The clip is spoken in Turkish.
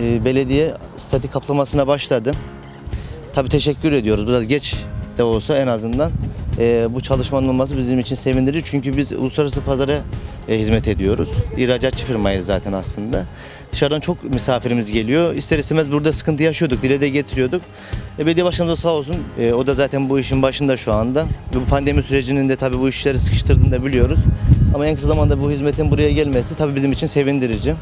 e, belediye statik kaplamasına başladı. Tabi teşekkür ediyoruz. Biraz geç de olsa en azından e, bu çalışmanın olması bizim için sevindirici. Çünkü biz uluslararası pazara e, hizmet ediyoruz. İhracatçı firmayız zaten aslında. Dışarıdan çok misafirimiz geliyor. İster istemez burada sıkıntı yaşıyorduk. Dile de getiriyorduk. E, belediye başkanımız da sağ olsun. e, o da zaten bu işin başında şu anda. Ve bu pandemi sürecinin de tabii bu işleri sıkıştırdığını da biliyoruz. Ama en kısa zamanda bu hizmetin buraya gelmesi tabii bizim için sevindirici.